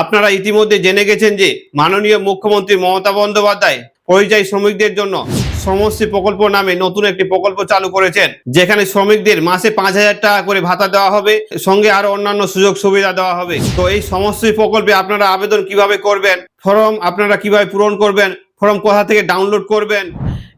আপনারা ইতিমধ্যে জেনে গেছেন যে মাননীয় মুখ্যমন্ত্রী মমতা বন্দ্যোপাধ্যায় পরিযায়ী শ্রমিকদের জন্য শ্রমশ্রী প্রকল্প নামে নতুন একটি প্রকল্প চালু করেছেন, যেখানে শ্রমিকদের মাসে পাঁচ হাজার টাকা করে ভাতা দেওয়া হবে, সঙ্গে আরও অন্যান্য সুযোগ সুবিধা দেওয়া হবে। তো এই সমশ্রী প্রকল্পে আপনারা আবেদন কীভাবে করবেন? ফর্ম আপনারা কীভাবে পূরণ করবেন? ফর্ম কোথা থেকে ডাউনলোড করবেন?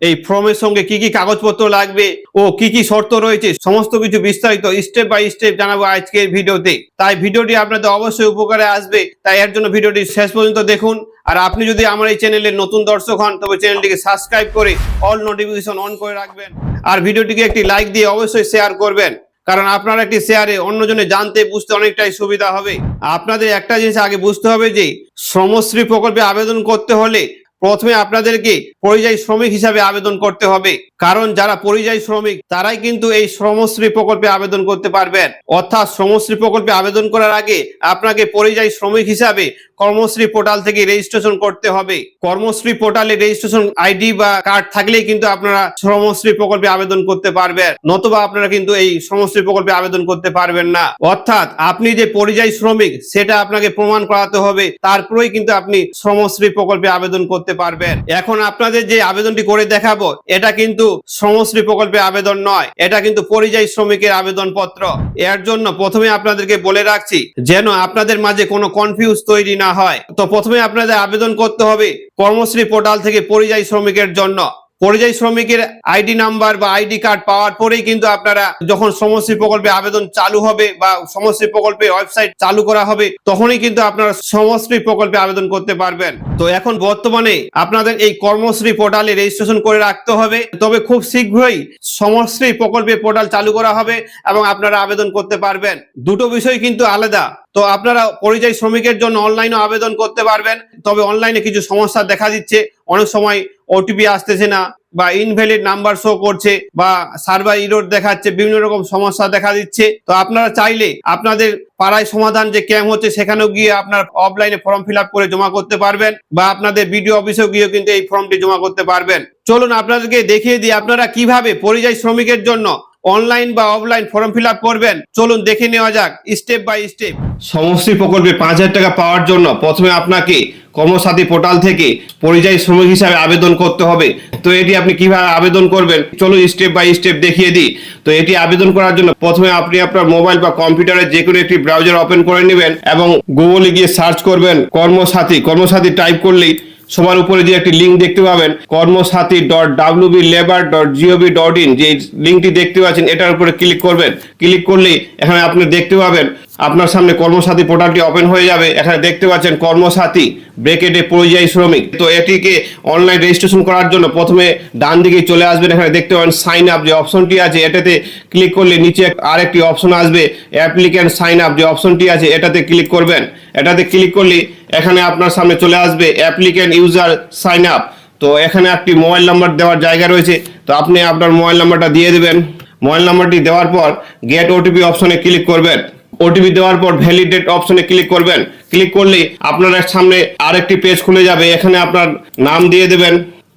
এই ফর্মের সঙ্গে কি কি কাগজপত্র লাগবে ও কি কি শর্ত রয়েছে, সমস্ত কিছু বিস্তারিত স্টেপ বাই স্টেপ জানাব আজকের ভিডিওতে। তাই ভিডিওটি আপনাদের অবশ্যই উপকারে আসবে, তাই এর জন্য ভিডিওটি শেষ পর্যন্ত দেখুন। আর আপনি যদি আমার এই চ্যানেলের নতুন দর্শক হন, তবে চ্যানেলটিকে সাবস্ক্রাইব করে অল নোটিফিকেশন অন করে রাখবেন। আর ভিডিওটিকে একটি লাইক দিয়ে অবশ্যই শেয়ার করবেন। কারণ আপনার একটি শেয়ারে অন্যজনে জানতে, বুঝতে অনেকটাই সুবিধা হবে। আপনাদের একটা জিনিস আগে বুঝতে হবে যে, শ্রমশ্রী প্রকল্পে আবেদন করতে হলে প্রথমে আপনাদেরকে পরিযায়ী শ্রমিক হিসাবে আবেদন করতে হবে। কারণ যারা পরিযায়ী শ্রমিক, তারাই কিন্তু এই শ্রমশ্রী প্রকল্পে আবেদন করতে পারবেন। অর্থাৎ শ্রমশ্রী প্রকল্পে আবেদন করার আগে আপনাকে পরিযায়ী শ্রমিক হিসাবে কর্মশ্রী পোর্টাল থেকে রেজিস্ট্রেশন করতে হবে। কর্মশ্রী পোর্টালে রেজিস্ট্রেশন আইডি বা কার্ড থাকলেই কিন্তু আপনারা শ্রমশ্রী প্রকল্পে আবেদন করতে পারবেন, নতুবা আপনারা কিন্তু এই শ্রমশ্রী প্রকল্পে আবেদন করতে পারবেন না। অর্থাৎ আপনি যে পরিযায়ী শ্রমিক, সেটা আপনাকে প্রমাণ করাতে হবে, তারপরেই কিন্তু আপনি শ্রমশ্রী প্রকল্পে আবেদন করতে পারবেন। এখন আপনাদের যে আবেদনটি করে দেখাবো, এটা কিন্তু শ্রমশ্রী প্রকল্পে আবেদন নয়, এটা কিন্তু পরিযায়ী শ্রমিকের আবেদন পত্র এর জন্য প্রথমে আপনাদেরকে বলে রাখছি, যেন আপনাদের মাঝে কোনো কনফিউজ তৈরি না হয়। তো প্রথমে আপনাদের আবেদন করতে হবে কর্মশ্রী পোর্টাল থেকে পরিযায়ী শ্রমিকের জন্য। পরিযায়ী শ্রমিকের আইডি নাম্বার বা আইডি কার্ড পাওয়ার পরেই কিন্তু আপনারা যখন সমশ্রী প্রকল্পে আবেদন চালু হবে বা সমশ্রী প্রকল্পে ওয়েবসাইট চালু করা হবে, তখনই কিন্তু আপনারা সমশ্রী প্রকল্পে আবেদন করতে পারবেন। তো এখন বর্তমানে আপনাদের এই কর্মশ্রী পোর্টালে রেজিস্ট্রেশন করে রাখতে হবে। তবে খুব শীঘ্রই সমশ্রী প্রকল্পে পোর্টাল চালু করা হবে এবং আপনারা আবেদন করতে পারবেন। দুটো বিষয় কিন্তু আলাদা। তো আপনারা পরিযায়ী শ্রমিকের জন্য অনলাইনে আবেদন করতে পারবেন। তবে অনলাইনে কিছু সমস্যা দেখা দিচ্ছে। অনেক সময় ওটিপি আসতেছে না বা ইনভ্যালিড নাম্বার শো করছে বা সার্ভার ইরোড দেখাচ্ছে, বিভিন্ন রকম সমস্যা দেখা দিচ্ছে। তো আপনারা চাইলে আপনাদের পাড়ায় সমাধান যে ক্যাম্প হচ্ছে, সেখানেও গিয়ে আপনার অফলাইনে ফর্ম ফিল করে জমা করতে পারবেন বা আপনাদের বিডিও অফিসেও গিয়ে কিন্তু এই ফর্মটি জমা করতে পারবেন। চলুন আপনাদেরকে দেখিয়ে দিই, আপনারা কীভাবে পরিযায়ী শ্রমিকের জন্য অনলাইন বা অফলাইন ফর্ম ফিল করবেন। চলুন দেখে নেওয়া যাক স্টেপ বাই স্টেপ সমশ্রী প্রকল্পে পাঁচ হাজার টাকা পাওয়ার জন্য প্রথমে আপনাকে কর্মসাথী পোর্টাল থেকে পরিযায়ী শ্রমিক হিসাবে আবেদন করতে হবে। তো এটি আপনি কীভাবে আবেদন করবেন? চলুন স্টেপ বাই স্টেপ দেখিয়ে দিই। তো এটি আবেদন করার জন্য প্রথমে আপনি আপনার মোবাইল বা কম্পিউটারে যে কোনো একটি ব্রাউজার ওপেন করে নেবেন এবং গুগলে গিয়ে সার্চ করবেন কর্মসাথী। কর্মসাথী টাইপ করলেই সবার উপরে যে একটি লিঙ্ক দেখতে পাবেন। Karmasathi dot W B labour dot GOV dot in যে লিঙ্কটি দেখতে পাচ্ছেন, এটার উপরে ক্লিক করবেন। ক্লিক করলেই এখানে আপনি দেখতে পাবেন আপনার সামনে কর্মসাথী পোর্টালটি ওপেন হয়ে যাবে। এখানে দেখতে পাচ্ছেন কর্মসাথী ব্রেকেটে পরিযায়ী শ্রমিক। তো এটিকে অনলাইন রেজিস্ট্রেশন করার জন্য প্রথমে ডান দিকে চলে আসবেন। এখানে দেখতে পাবেন সাইন আপ যে অপশনটি আছে, এটাতে ক্লিক করলে নিচে আরেকটি অপশন আসবে। অ্যাপ্লিক্যান্ট সাইন আপ যে অপশনটি আছে, এটাতে ক্লিক করবেন। এটাতে ক্লিক করলে এখানে আপনার সামনে চলে আসবে অ্যাপ্লিক্যান্ট ইউজার সাইন আপ তো এখানে একটি মোবাইল নাম্বার দেওয়ার জায়গা রয়েছে। তো আপনি আপনার মোবাইল নাম্বারটা দিয়ে দেবেন। মোবাইল নাম্বারটি দেওয়ার পর গেট ওটিপি অপশনে ক্লিক করবেন। ওটিপি দেওয়ার পর ভ্যালিডেট অপশনে ক্লিক করবেন। ক্লিক করলেই আপনার সামনে আরেকটি পেজ খুলে যাবে। এখানে আপনার নাম দিয়ে দেবেন।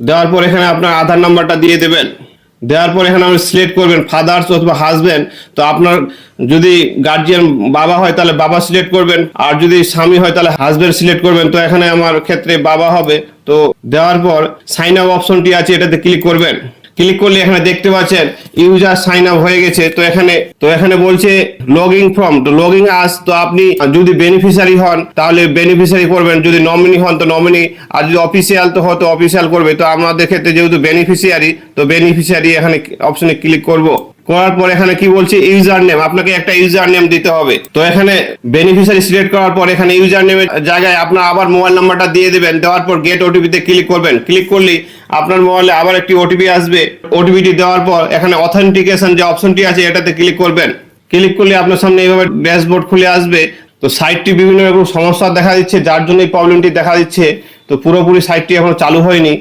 দেওয়ার পর এখানে আপনার আধার নাম্বারটা দিয়ে দেবেন। দেওয়ার পর এখানে আপনি সিলেক্ট করবেন ফাদার্স অথবা হাজব্যান্ড তো আপনার যদি গার্জিয়ান বাবা হয় তাহলে বাবা সিলেক্ট করবেন। আর যদি স্বামী হয় তাহলে হাজব্যান্ড সিলেক্ট করবেন। তো এখানে আমার ক্ষেত্রে বাবা হবে। তো দেওয়ার পর সাইন আপ অপশনটি আছে, এটাতে ক্লিক করবেন। ক্লিক করলে এখানে দেখতে পাচ্ছেন ইউজার সাইন আপ হয়ে গেছে। তো এখানে তো এখানে বলছে লগিং ফর্ম। তো লগিং আস, তো আপনি যদি বেনিফিশিয়ারি হন, তাহলে বেনিফিশিয়ারি করবেন। যদি নমিনি হন, তো নমিনি। আর যদি অফিসিয়াল তো হয়তো অফিসিয়াল করবে। তো আমাদের ক্ষেত্রে যেহেতু বেনিফিশিয়ারি, তো বেনিফিশিয়ারি এখানে অপশনে ক্লিক করব। করার পর এখানে কি বলছে? ইউজার নেম আপনাকে একটা ইউজার নেম দিতে হবে। তো এখানে বেনিফিশিয়ারি সিলেক্ট করার পর এখানে ইউজার নেমের জায়গায় আপনার আবার মোবাইল নাম্বারটা দিয়ে দেবেন। দেওয়ার পর গেট ওটিপিতে ক্লিক করবেন। ক্লিক করলেই আপনার মোবাইলে আবার একটি ওটিপি আসবে। ওটিপিটি দেওয়ার পর এখানে অথেন্টিকেশন যে অপশনটি আছে, এটাতে ক্লিক করবেন। ক্লিক করলে আপনার সামনে এইভাবে ড্যাশবোর্ড খুলে আসবে। তো সাইটটি বিভিন্ন রকম সমস্যা দেখা দিচ্ছে, যার জন্য এই প্রবলেমটি দেখা দিচ্ছে। তো পুরোপুরি সাইটটি এখনও চালু হয়নি।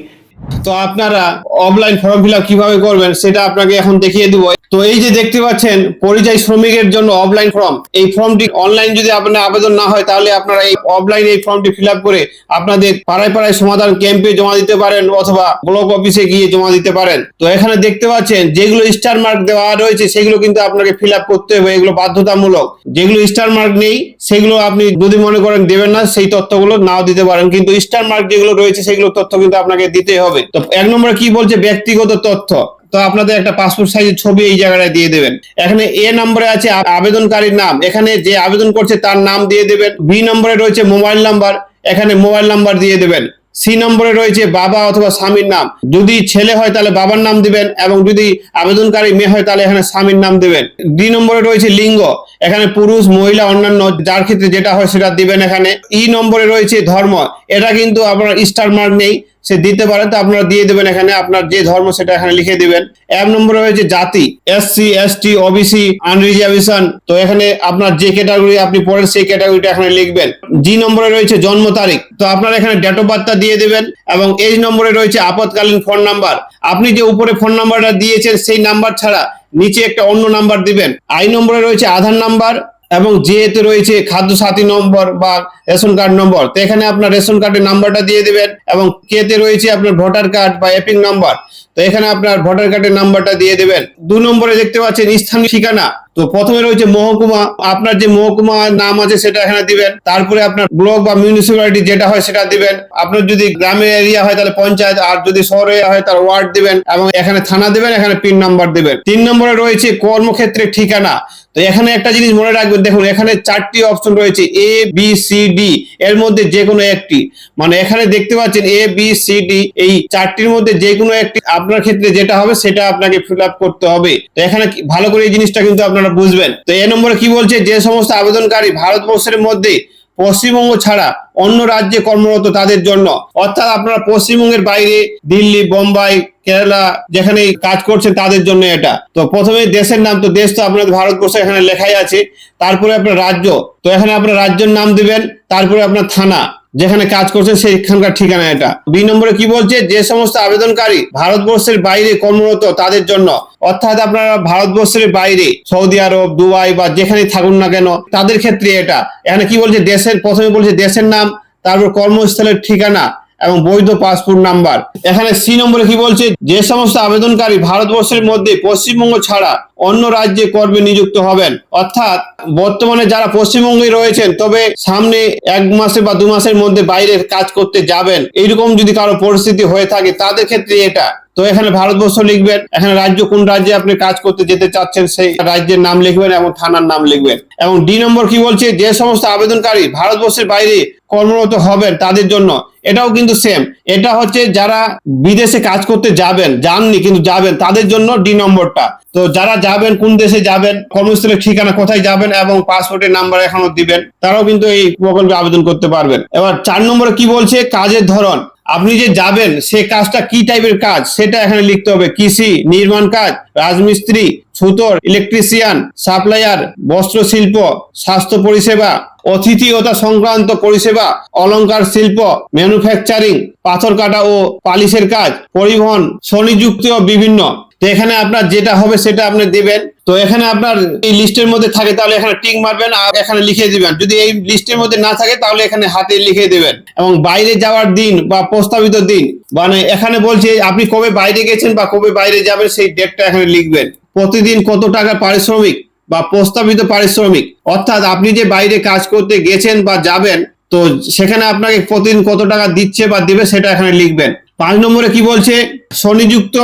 তো আপনারা অফলাইন ফর্ম ফিল কীভাবে করবেন সেটা আপনাকে এখন দেখিয়ে দিব। তো এই যে দেখতে পাচ্ছেন, পরিযায়ী শ্রমিকের জন্য অফলাইন ফর্ম এই ফর্মটি অনলাইন যদি আপনার আবেদন না হয়, তাহলে আপনারা এই অফলাইন এই ফর্মটি ফিল করে আপনাদের পাড়ায় পাড়ায় সমাধান ক্যাম্পে জমা দিতে পারেন অথবা ব্লক অফিসে গিয়ে জমা দিতে পারেন। তো এখানে দেখতে পাচ্ছেন, যেগুলো স্টার মার্ক দেওয়া রয়েছে, সেগুলো কিন্তু আপনাকে ফিল করতে হবে। এগুলো বাধ্যতামূলক। যেগুলো স্টার মার্ক নেই, সেগুলো আপনি যদি মনে করেন দেবেন না, সেই তথ্যগুলো নাও দিতে পারেন। কিন্তু স্টার মার্ক যেগুলো রয়েছে, সেগুলো তথ্য কিন্তু আপনাকে দিতে হবে তো এক নম্বরে কি বলছে? ব্যক্তিগত তথ্য। তো আপনাদের একটা পাসপোর্ট সাইজের ছবি এই জায়গায় দিয়ে দেবেন। এখানে এ নম্বরে আছে আবেদনকারীর নাম। এখানে যে আবেদন করছে তার নাম দিয়ে দেবেন। বি নম্বরে রয়েছে মোবাইল নাম্বার। এখানে মোবাইল নাম্বার দিয়ে দেবেন। সি নম্বরে রয়েছে বাবা অথবা স্বামীর নাম। যদি ছেলে হয় তাহলে বাবার নাম দিবেন এবং যদি আবেদনকারী মেয়ে হয় তাহলে এখানে স্বামীর নাম দিবেন। ডি নম্বরে রয়েছে লিঙ্গ। এখানে পুরুষ, মহিলা, অন্যান্য যার ক্ষেত্রে যেটা হয় সেটা দিবেন এখানে। ই নম্বরে রয়েছে ধর্ম। এটা কিন্তু আপনার স্টার মার্ক নেই। সে দিতে পারেন তো আপনারা দিয়ে দেবেন এখানে। আপনার যে ধর্ম, সেটা এখানে লিখে দিবেন। এক নম্বরে রয়েছে জাতি। S C S T OBC unreservation তো এখানে আপনার যে ক্যাটাগরি আপনি পড়েন, সেই ক্যাটাগরিটা এখানে লিখবেন। জি নম্বরে রয়েছে জন্ম তারিখ। তো আপনারা এখানে ডেট অফ বার্থটা দিয়ে দেবেন এবং এই নম্বরে রয়েছে আপতকালীন ফোন নাম্বার আপনি যে উপরে ফোন নাম্বারটা দিয়েছেন, সেই নাম্বার ছাড়া নিচে একটা অন্য নাম্বার দিবেন। আই নম্বরে রয়েছে আধার নাম্বার এবং যেহেতু রয়েছে খাদ্য সাথী নম্বর বা রেশন কার্ড নম্বর, তো এখানে আপনার রেশন কার্ডের নাম্বারটা দিয়ে দেবেন এবং কেতে রয়েছে আপনার ভোটার কার্ড বা এপিং নম্বর, তো এখানে আপনার ভোটার কার্ডের নাম্বারটা দিয়ে দেবেন। দু নম্বরে দেখতে পাচ্ছেন স্থানীয় ঠিকানা। তো প্রথমে রয়েছে মহকুমা, আপনার যে মহকুমা নাম আছে সেটা এখানে দিবেন। তারপরে আপনার ব্লক বা মিউনিসিপ্যালিটি যেটা হয় সেটা দিবেন। আপনার যদি গ্রামের এরিয়া হয় তাহলে পঞ্চায়েত, আর যদি শহর এরিয়া হয় তাহলে ওয়ার্ড দিবেন এবং এখানে থানা দিবেন, এখানে পিন নাম্বার দিবেন। তিন নম্বরে রয়েছে কর্মক্ষেত্রের ঠিকানা। তো এখানে একটা জিনিস মনে রাখবেন, দেখুন এখানে চারটি অপশন রয়েছে এ বি সি ডি এর মধ্যে যে কোনো একটি। মানে এখানে দেখতে পাচ্ছেন এ বি সি ডি এই চারটির মধ্যে যে কোনো একটি আপনার ক্ষেত্রে যেটা হবে সেটা আপনাকে ফিল আপ করতে হবে। তো এখানে ভালো করে এই জিনিসটা কিন্তু আপনারা বুঝবেন। তো এ নম্বরে কি বলছে? যে সমস্ত আবেদনকারী ভারতবর্ষের মধ্যে পশ্চিমবঙ্গ ছাড়া অন্য রাজ্যে কর্মরত তাদের জন্য, অর্থাৎ আপনারা পশ্চিমবঙ্গের বাইরে দিল্লি, বোম্বাই, কেরালা যেখানে কাজ করছেন তাদের জন্য এটা। তো প্রথমে দেশের নাম, তো দেশ তো আপনাদের ভারতবর্ষ এখানে লেখাই আছে। তারপরে আপনার রাজ্য, তো এখানে আপনার রাজ্যের নাম দিবেন, তারপরে আপনার থানা। যেখানে কাজ করছে সেখানকার ঠিকানা এটা। দুই নম্বরে কি বলছে? যে সমস্ত আবেদনকারী ভারতবর্ষের বাইরে কর্মরত তাদের জন্য, অর্থাৎ আপনারা ভারতবর্ষের বাইরে, সৌদি আরব, দুবাই বা যেখানে থাকুন না কেন, তাদের ক্ষেত্রে এটা। এখানে কি বলছে? দেশের, প্রথমে বলছে দেশের নাম, তারপর কর্মস্থলের ঠিকানা এবং বৈধ পাসপোর্ট নাম্বার। এখানে সি নম্বরে কি বলছে? যে সমস্ত আবেদনকারী ভারতবর্ষের মধ্যে পশ্চিমবঙ্গ ছাড়া অন্য রাজ্যে কর্মে নিযুক্ত হবেন। অর্থাৎ বর্তমানে যারা পশ্চিমবঙ্গে রয়েছেন, তবে সামনে এক মাসে বা দু মাসের মধ্যে বাইরে কাজ করতে যাবেন। এইরকম যদি কারও পরিস্থিতি হয়ে থাকে, তাদের ক্ষেত্রে এটা তো এখানে ভারতবর্ষ লিখবেন, এখানে রাজ্য কোন রাজ্যে আপনি কাজ করতে যেতে চাচ্ছেন সেই রাজ্যের নাম লিখবেন এবং থানার নাম লিখবেন। এবং ডি নম্বর কি বলছে? যে সমস্ত আবেদনকারী ভারতবর্ষের বাইরে কর্মরত হবেন তাদের জন্য, এটাও কিন্তু সেম এটা হচ্ছে যারা বিদেশে কাজ করতে যাবেন, যাননি কিন্তু যাবেন, তাদের জন্য ডি নম্বরটা। তো যারা যাবেন, কোন দেশে যাবেন, কর্মস্থলের ঠিকানা কোথায় যাবেন এবং পাসপোর্টের নাম্বার এখনও দিবেন, তারাও কিন্তু এই প্রকল্পে আবেদন করতে পারবেন। এবার চার নম্বরে কি বলছে? কাজের ধরন। আপনি যে যাবেন, সে কাজটা কি টাইপের কাজ? সেটা এখানে লিখতে হবে। কৃষি, নির্মাণ কাজ, রাজমিস্ত্রি ছুতর ইলেকট্রিশিয়ান সাপ্লায়ার বস্ত্র শিল্প স্বাস্থ্য পরিষেবা, অতিথিয়তা সংক্রান্ত পরিষেবা অলঙ্কার শিল্প ম্যানুফ্যাকচারিং পাথর কাটা ও পালিশের কাজ, পরিবহন স্বনিযুক্ত বিভিন্ন। তো এখানে আপনার যেটা হবে সেটা আপনি দিবেন। তো এখানে আপনার এই লিস্টের মধ্যে থাকে, তাহলে এখানে টিক মারবেন আর এখানে লিখে দিবেন। যদি এই লিস্টের মধ্যে না থাকে, তাহলে এখানে হাতে লিখে দিবেন। এবং বাইরে যাওয়ার দিন বা প্রস্তাবিত দিন মানে এখানে বলছে, আপনি কবে বাইরে গেছেন বা কবে বাইরে যাবেন, সেই ডেটটা এখানে লিখবেন। প্রতিদিন কত টাকা পারিশ্রমিক বা প্রস্তাবিত পারিশ্রমিক? অর্থাৎ আপনি যে বাইরে কাজ করতে গেছেন বা যাবেন, তো সেখানে আপনাকে প্রতিদিন কত টাকা দিচ্ছে বা দিবে সেটা এখানে লিখবেন। পাঁচ নম্বরে কি বলছে? স্বনিযুক্ত,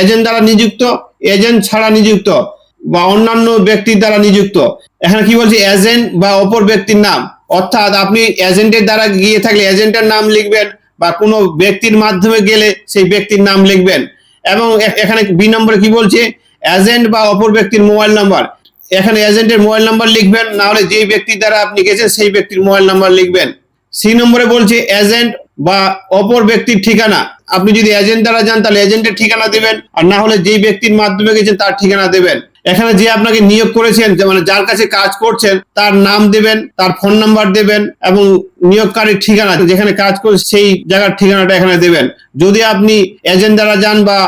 এজেন্ট দ্বারা নিযুক্ত, এজেন্ট ছাড়া নিযুক্ত। বা অন্যান্য ব্যক্তির দ্বারা নিযুক্ত। এখানে কি বলছে? এজেন্ট বা অপর ব্যক্তির নাম। অর্থাৎ আপনি এজেন্টের দ্বারা গিয়ে থাকলে এজেন্টের নাম লিখবেন বা কোনো ব্যক্তির মাধ্যমে গেলে সেই ব্যক্তির নাম লিখবেন। এবং এখানে বি নম্বরে কি বলছে? এজেন্ট বা অপর ব্যক্তির মোবাইল নাম্বার এখানে এজেন্টের মোবাইল নাম্বার লিখবেন, না হলে যেই ব্যক্তির দ্বারা আপনি গেছেন সেই ব্যক্তির মোবাইল নাম্বার লিখবেন। সি নম্বরে বলছে এজেন্ট বা অপর ব্যক্তির ঠিকানা। আপনি যদি এজেন্ট দ্বারা যান, তাহলে এজেন্টের ঠিকানা দেবেন। আর না হলে যেই ব্যক্তির মাধ্যমে গেছেন তার ঠিকানা দেবেন। এখানে যে আপনাকে নিয়োগ করেছেন মানে যার কাছে কাজ করছেন, তার নাম দেবেন, তার ফোন নাম্বার দেবেন এবং নিয়োগকারীর ঠিকানা, যেখানে কাজ করে সেই জায়গার ঠিকানাটা এখানে দেবেন। যদি আপনি এজেন্ট দ্বারা যান বা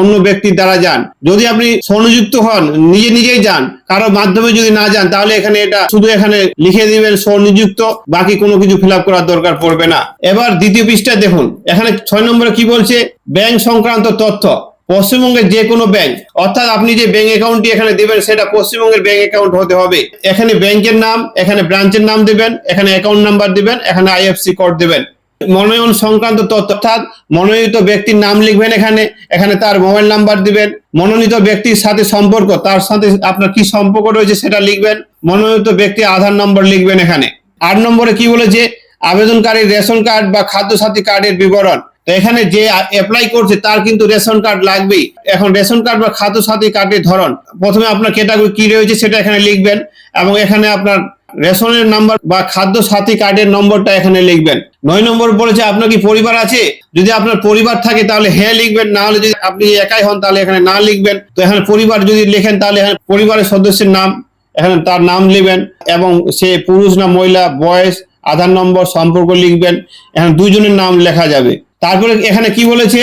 অন্য ব্যক্তির দ্বারা যান, যদি আপনি স্বনিযুক্ত হন, নিজে নিজেই যান, কারও মাধ্যমে যদি না যান, তাহলে এখানে এটা শুধু এখানে লিখে দিবেন, স্বনিযুক্ত, বাকি কোনো কিছু ফিল করার দরকার পড়বে না। এবার দ্বিতীয় পৃষ্ঠা দেখুন, এখানে ছয় নম্বরে কি বলছে? ব্যাংক সংক্রান্ত তথ্য। পশ্চিমবঙ্গের যে কোনো ব্যাংক অর্থাৎ আপনি যে ব্যাংক অ্যাকাউন্টটি এখানে দেবেন, সেটা পশ্চিমবঙ্গের ব্যাংক অ্যাকাউন্ট হতে হবে। এখানে ব্যাংকের নাম, এখানে ব্রাঞ্চের নাম দেবেন, এখানে অ্যাকাউন্ট নাম্বার দিবেন, এখানে আইএফসি কোড দেবেন। মনোনয়ন সংক্রান্ত তথ্য, অর্থাৎ মনোনীত ব্যক্তির নাম লিখবেন এখানে এখানে তার মোবাইল নাম্বার দিবেন। মনোনীত ব্যক্তির সাথে সম্পর্ক, তার সাথে আপনার কি সম্পর্ক রয়েছে সেটা লিখবেন। মনোনীত ব্যক্তি আধার নম্বর লিখবেন এখানে। আট নম্বরে কি বলেছে? আবেদনকারীর রেশন কার্ড বা খাদ্য সাথী কার্ডের বিবরণ। তো এখানে যে অ্যাপ্লাই করছে, তার কিন্তু রেশন কার্ড লাগবেই। এখন রেশন কার্ড বা খাদ্য সাথী কার্ডের ধরন, প্রথমে আপনার ক্যাটাগরি কি রয়েছে সেটা এখানে লিখবেন, এবং এখানে আপনার রেশনের নাম্বার বা খাদ্য সাথী কার্ডের নম্বরটা এখানে লিখবেন। নয় নম্বর বলেছে, আপনার কি পরিবার আছে? যদি আপনার পরিবার থাকে, তাহলে হ্যাঁ লিখবেন, না হলে যদি আপনি একাই হন, তাহলে এখানে না লিখবেন। তো এখানে পরিবার যদি লেখেন, তাহলে এখানে পরিবারের সদস্যের নাম, এখানে তার নাম লিখবেন, এবং সে পুরুষ না মহিলা, বয়স, আধার নম্বর, সম্পর্ক লিখবেন, এখানে দুজনের নাম লেখা যাবে। তারপরে এখানে কি বলেছে?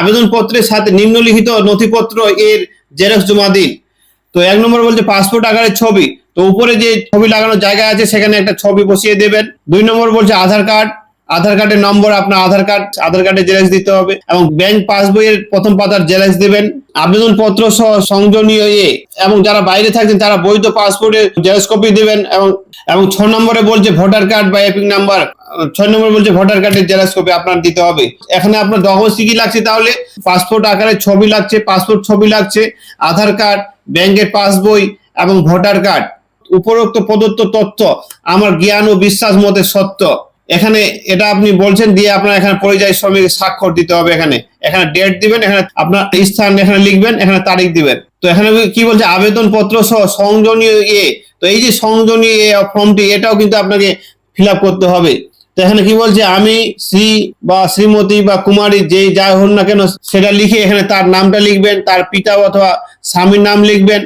আবেদনপত্রের সাথে নিম্নলিখিত নথিপত্র এর জেরক্স জমা দিন। তো এক নম্বর বলছে, পাসপোর্ট আকারের ছবি। তো উপরে যে ছবি লাগানোর জায়গা আছে, সেখানে একটা ছবি বসিয়ে দেবেন। দুই নম্বর বলছে, আধার কার্ড। আধার কার্ডের নম্বর, আপনার আধার কার্ড, আধার কার্ডের জেরক্স দিতে হবে এবং ব্যাংক পাসবইয়ের প্রথম পাতার জেরক্স দেবেন। আবেদনপত্র সহ সংযোজনীয় এবং যারা বাইরে থাকছেন, তারা বৈধ পাসপোর্টের জেরক্স কপি দেবেন এবং এবং ছ নম্বরে বলছে ভোটার কার্ড বা এপিক নাম্বার ছয় নম্বর বলছে ভোটার কার্ডের জেরক্স কপি আপনার দিতে হবে। এখানে আপনার ডকুমেন্টস কি লাগছে তাহলে? পাসপোর্ট আকারে ছবি লাগছে, পাসপোর্ট ছবি লাগছে, আধার কার্ড, ব্যাংকের পাসবই এবং ভোটার কার্ড। উপরোক্ত প্রদত্ত তথ্য আমার জ্ঞান ও বিশ্বাস মতে সত্য। এখানে এটা আপনি বলছেন দিয়ে আপনার এখানে পরিযায়ী শ্রমিক স্বাক্ষর দিতে হবে এখানে। এখানে ডেট দিবেন, এখানে আপনার স্থান এখানে লিখবেন, এখানে তারিখ দিবেন। তো এখানে কি বলছে? আবেদন পত্র সহ সংযোজনীয় এ। তো এই যে সংযোজনীয় এ ফর্মটি, এটাও কিন্তু আপনাকে ফিল করতে হবে। তো এখানে কি বলছে? আমি, শ্রী বা শ্রীমতী বা কুমারী, যে যাই হোক না কেন, সেটা লিখে এখানে তার নামটা লিখবেন, তার পিতা অথবা স্বামীর নাম লিখবেন।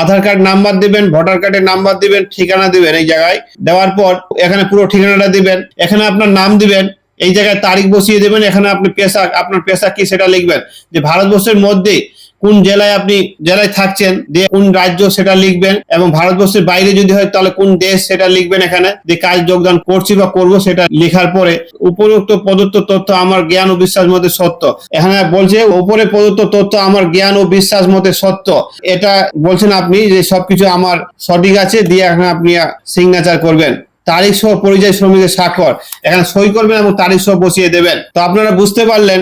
আধার কার্ড নাম্বার দিবেন, ভোটার কার্ডের নাম্বার দিবেন, ঠিকানা দিবেন এই জায়গায়। দেওয়ার পর এখানে পুরো ঠিকানাটা দিবেন, এখানে আপনার নাম দিবেন, এই জায়গায় তারিখ বসিয়ে দেবেন, এখানে আপনি পেশা, আপনার পেশা কি সেটা লিখবেন। যে ভারতবর্ষের মধ্যে কোন জেলায় আপনি, জেলায় থাকছেন, দিয়ে কোন রাজ্য সেটা লিখবেন এবং ভারতবর্ষের বাইরে যদি হয় তাহলে কোন দেশ সেটা লিখবেন এখানে যে কাজ যোগদান করছি বা করব সেটা লেখার পরে উপরোক্ত প্রদত্ত তথ্য আমার জ্ঞান ও বিশ্বাস মতে সত্য। এখানে বলছে, উপরে প্রদত্ত তথ্য আমার জ্ঞান ও বিশ্বাস মতে সত্য। এটা বলছেন আপনি যে সবকিছু আমার সঠিক আছে, দিয়ে এখানে আপনি সিগনেচার করবেন। তারিখ সহ পরিযায়ী শ্রমিকের স্বাক্ষর, এখানে সই করবেন এবং তারিখ সহ বসিয়ে দেবেন। তো আপনারা বুঝতে পারলেন